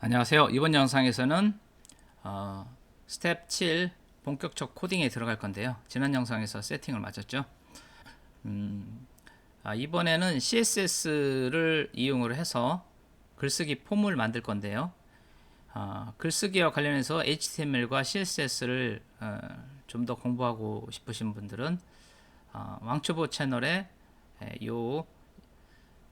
안녕하세요. 이번 영상에서는 어, 스텝 7 본격적 코딩에 들어갈 건데요. 지난 영상에서 세팅을 마쳤죠. 음, 아, 이번에는 CSS를 이용을 해서 글쓰기 폼을 만들 건데요. 아, 글쓰기와 관련해서 HTML과 CSS를 어, 좀 더 공부하고 싶으신 분들은 어, 왕초보 채널에 에, 요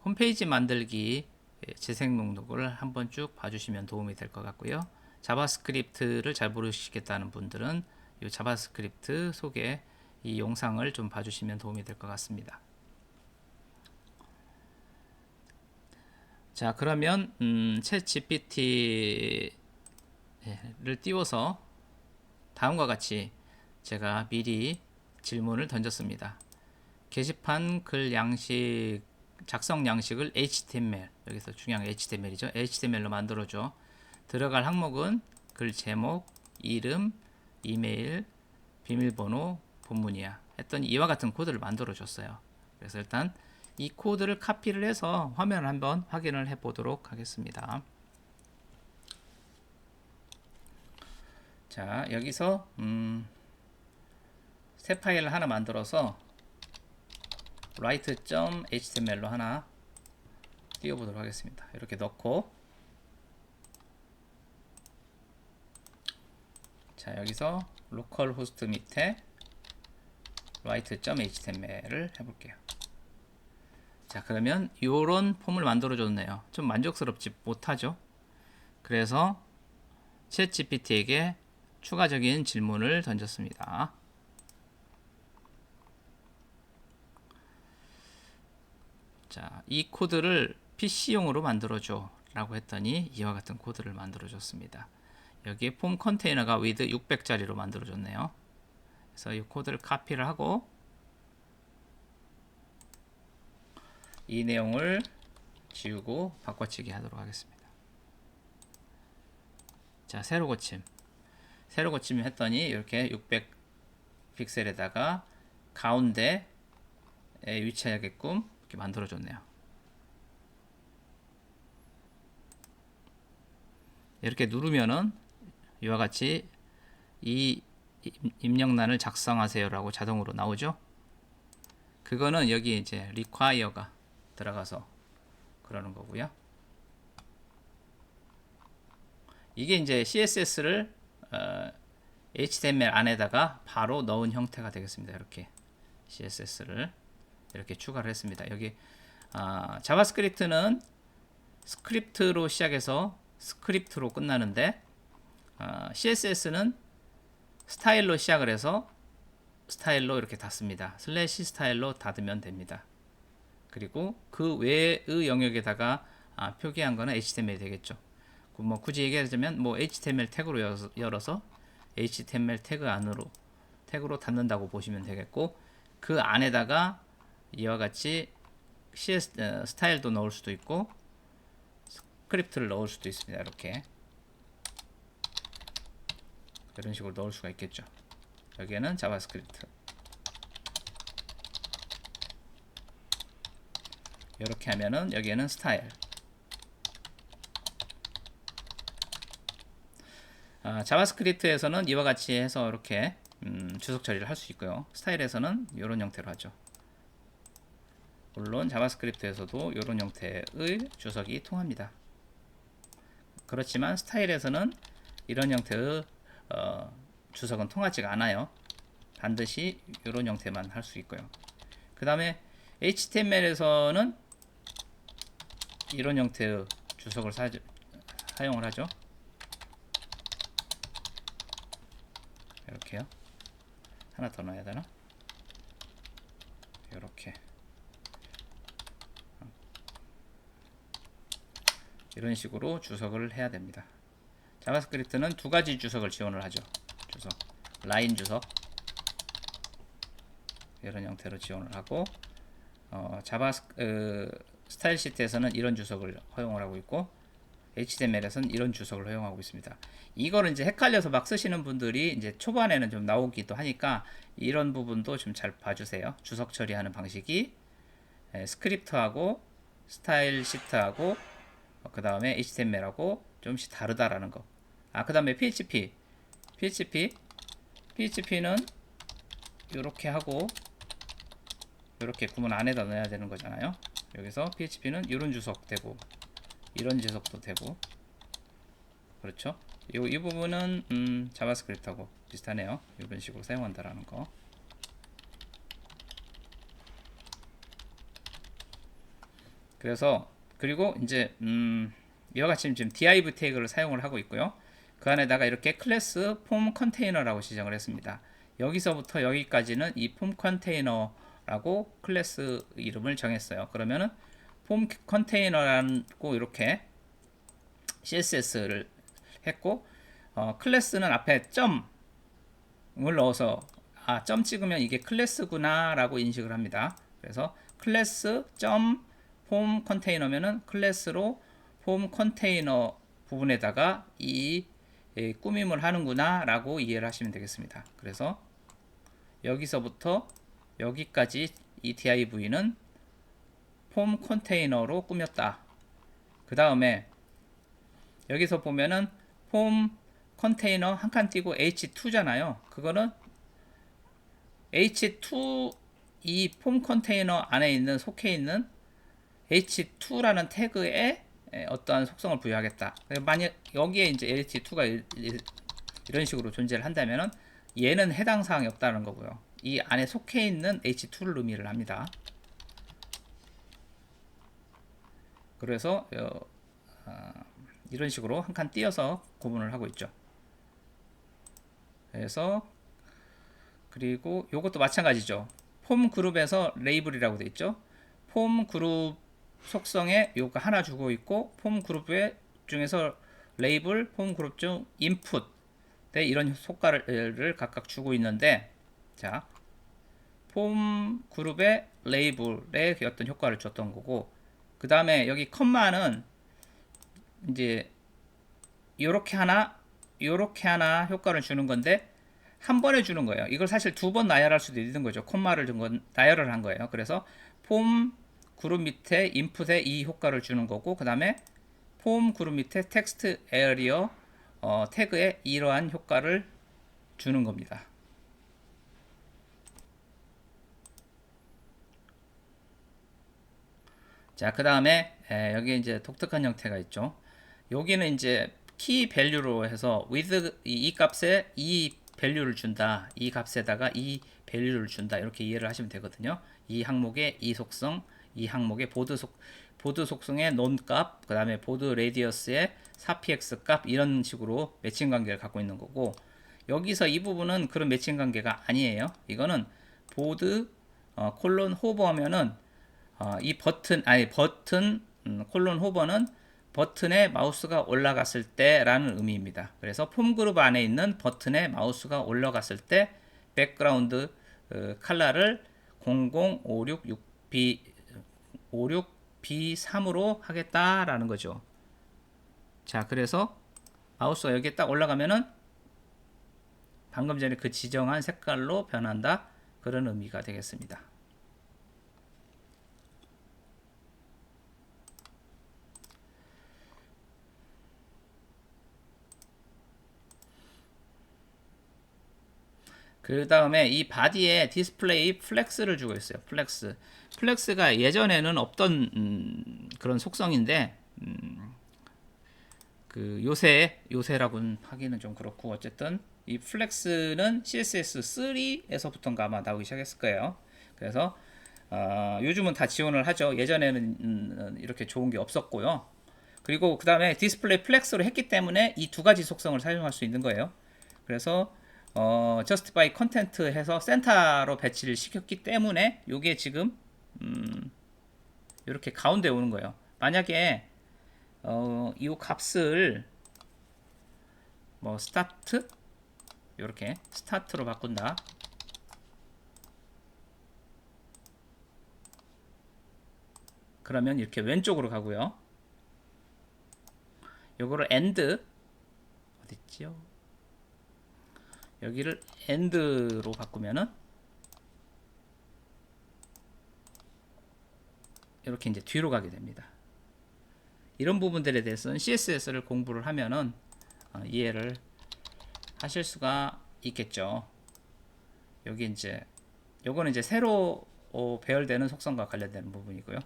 홈페이지 만들기 예, 재생 목록을 한번 쭉 봐주시면 도움이 될 것 같고요. 자바스크립트를 잘 모르시겠다는 분들은 이 자바스크립트 소개 이 영상을 좀 봐주시면 도움이 될 것 같습니다. 자 그러면 음, 챗 GPT를 띄워서 다음과 같이 제가 미리 질문을 던졌습니다. 게시판 글 양식 작성 양식을 HTML 여기서 중요한 HTML이죠. HTML로 만들어줘. 들어갈 항목은 글 제목, 이름, 이메일, 비밀번호, 본문이야. 했더니 이와 같은 코드를 만들어 줬어요. 그래서 일단 이 코드를 카피를 해서 화면을 한번 확인을 해 보도록 하겠습니다. 자 여기서 음, 새 파일을 하나 만들어서 write.html로 하나 띄워보도록 하겠습니다. 이렇게 넣고 자 여기서 로컬 호스트 밑에 write.html을 해볼게요. 자 그러면 이런 폼을 만들어 줬네요. 좀 만족스럽지 못하죠. 그래서 챗 GPT에게 추가적인 질문을 던졌습니다. 자, 이 코드를 PC용으로 만들어줘 라고 했더니 이와 같은 코드를 만들어 줬습니다. 여기에 폼 컨테이너가 위드 600짜리로 만들어 줬네요. 그래서 이 코드를 카피를 하고 이 내용을 지우고 바꿔치기 하도록 하겠습니다. 자, 새로 고침. 새로 고침 했더니 이렇게 600 픽셀에다가 가운데에 위치하게끔 이렇게 만들어줬네요. 이렇게 누르면은 이와 같이 이 입력란을 작성하세요라고 자동으로 나오죠. 그거는 여기 이제 require가 들어가서 그러는 거고요. 이게 이제 CSS를 어, HTML 안에다가 바로 넣은 형태가 되겠습니다. 이렇게 CSS를 이렇게 추가를 했습니다. 여기 아, 자바스크립트는 스크립트로 시작해서 스크립트로 끝나는데 아, CSS는 스타일로 시작을 해서 스타일로 이렇게 닫습니다. 슬래시 스타일로 닫으면 됩니다. 그리고 그 외의 영역에다가 아, 표기한 거는 HTML이 되겠죠. 뭐 굳이 얘기하자면 뭐 HTML 태그로 열어서 HTML 태그 안으로 태그로 닫는다고 보시면 되겠고 그 안에다가 이와 같이 CS 어, 스타일도 넣을 수도 있고 스크립트를 넣을 수도 있습니다. 이렇게 이런 식으로 넣을 수가 있겠죠. 여기에는 자바스크립트 이렇게 하면은 여기에는 스타일 아, 자바스크립트에서는 이와 같이 해서 이렇게 음, 주석 처리를 할 수 있고요. 스타일에서는 이런 형태로 하죠. 물론 자바스크립트에서도 이런 형태의 주석이 통합니다. 그렇지만 스타일에서는 이런 형태의 어, 주석은 통하지가 않아요. 반드시 이런 형태만 할 수 있고요. 그 다음에 HTML에서는 이런 형태의 주석을 사, 사용을 하죠. 이렇게요. 하나 더 넣어야 되나? 이렇게. 이런 식으로 주석을 해야 됩니다. 자바스크립트는 두 가지 주석을 지원을 하죠. 주석, 라인 주석 이런 형태로 지원을 하고 어, 자바 어, 스타일 시트에서는 이런 주석을 허용을 하고 있고 HTML에서는 이런 주석을 허용하고 있습니다. 이거를 이제 헷갈려서 막 쓰시는 분들이 이제 초반에는 좀 나오기도 하니까 이런 부분도 좀 잘 봐주세요. 주석 처리하는 방식이 스크립트하고 스타일 시트하고 그 다음에 HTML하고 조금씩 다르다라는 거. 아, 그 다음에 PHP. PHP. PHP는 이렇게 하고 이렇게 구문 안에다 넣어야 되는 거잖아요. 여기서 PHP는 이런 주석 되고 이런 주석도 되고 그렇죠? 이, 이 부분은 음, 자바스크립트하고 비슷하네요. 이런 식으로 사용한다라는 거. 그래서 그리고 이제 음, 이와 같이 지금 div 태그를 사용을 하고 있고요. 그 안에다가 이렇게 클래스 폼 컨테이너라고 지정을 했습니다. 여기서부터 여기까지는 이 폼 컨테이너라고 클래스 이름을 정했어요. 그러면은 폼 컨테이너라고 이렇게 CSS를 했고 어, 클래스는 앞에 점을 넣어서 아, 점 찍으면 이게 클래스구나라고 인식을 합니다. 그래서 클래스 점 폼 컨테이너면은 클래스로 폼 컨테이너 부분에다가 이 예, 꾸밈을 하는구나 라고 이해를 하시면 되겠습니다. 그래서 여기서부터 여기까지 이 div는 폼 컨테이너로 꾸몄다. 그 다음에 여기서 보면은 폼 컨테이너 한 칸 띄고 h2잖아요. 그거는 h2 이 폼 컨테이너 안에 있는 속해 있는 h2라는 태그에 어떠한 속성을 부여하겠다. 만약 여기에 이제 h2가 이런 식으로 존재를 한다면은 얘는 해당 사항이 없다는 거고요. 이 안에 속해 있는 h2를 의미를 합니다. 그래서 어, 어, 이런 식으로 한 칸 띄어서 구분을 하고 있죠. 그래서 그리고 이것도 마찬가지죠. 폼 그룹에서 레이블이라고 되어 있죠. 폼 그룹 속성에 요거 하나 주고 있고 폼 그룹의 중에서 레이블, 폼 그룹 중 인풋 네, 이런 효과를 각각 주고 있는데 자, 폼 그룹의 레이블에 어떤 효과를 줬던 거고 그 다음에 여기 컴마는 이제 요렇게 하나 요렇게 하나 효과를 주는 건데 한 번에 주는 거예요. 이걸 사실 두 번 나열할 수도 있는 거죠. 콤마를 준 건 나열을 한 거예요. 그래서 폼 그룹 밑에 인풋에 이 효과를 주는 거고 그 다음에 폼 그룹 밑에 텍스트 에어리어 어, 태그에 이러한 효과를 주는 겁니다. 자, 그 다음에 여기 이제 독특한 형태가 있죠. 여기는 이제 키 밸류로 해서 with 이, 이 값에 이 밸류를 준다. 이 값에다가 이 밸류를 준다. 이렇게 이해를 하시면 되거든요. 이 항목의 이 속성, 이 항목의 보드 속 보드 속성의 논 값, 그다음에 보드 레디어스의 4px 값 이런 식으로 매칭 관계를 갖고 있는 거고 여기서 이 부분은 그런 매칭 관계가 아니에요. 이거는 보드 어, 콜론 호버하면은 어, 이 버튼 아니 버튼 음, 콜론 호버는 버튼에 마우스가 올라갔을 때라는 의미입니다. 그래서 폼 그룹 안에 있는 버튼에 마우스가 올라갔을 때 백그라운드 어, 컬러를 00566B 56B3으로 하겠다라는 거죠. 자, 그래서 마우스가 여기에 딱 올라가면은 방금 전에 그 지정한 색깔로 변한다. 그런 의미가 되겠습니다. 그 다음에 이 바디에 디스플레이 플렉스를 주고 있어요. 플렉스. 플렉스가 예전에는 없던 음, 그런 속성인데 음, 그 요새 요새라고는 하기는 좀 그렇고 어쨌든 이 플렉스는 CSS 3에서부터인가 아마 나오기 시작했을 거예요. 그래서 어, 요즘은 다 지원을 하죠. 예전에는 음, 이렇게 좋은 게 없었고요. 그리고 그 다음에 디스플레이 플렉스로 했기 때문에 이 두 가지 속성을 사용할 수 있는 거예요. 그래서 어, justify content 해서 센터로 배치를 시켰기 때문에 이게 지금 음, 이렇게 가운데 오는 거예요. 만약에 어, 이 값을 뭐 스타트 이렇게 스타트로 바꾼다. 그러면 이렇게 왼쪽으로 가고요. 요거를 end 어딨지요? 여기를 end로 바꾸면은 이렇게 이제 뒤로 가게 됩니다. 이런 부분들에 대해서는 CSS를 공부를 하면은 어, 이해를 하실 수가 있겠죠. 여기 이제 요거는 이제 새로 어, 배열되는 속성과 관련되는 부분이고요.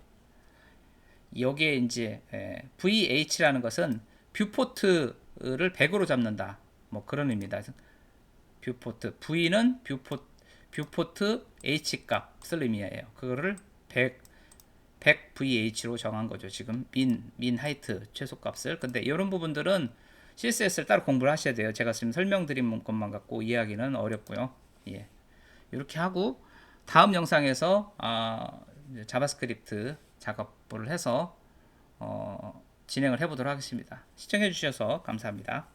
여기에 이제 에, VH라는 것은 뷰포트를 100으로 잡는다. 뭐 그런 의미다. 뷰포트 V는 뷰포, 뷰포트 H 값을 의미해요. 그거를 100 100 VH로 정한 거죠. 지금 민, 민 하이트 최소 값을. 근데 이런 부분들은 CSS를 따로 공부를 하셔야 돼요. 제가 지금 설명드린 것만 갖고 이해하기는 어렵고요. 예. 이렇게 하고 다음 영상에서 아, 자바스크립트 작업을 해서 어, 진행을 해보도록 하겠습니다. 시청해 주셔서 감사합니다.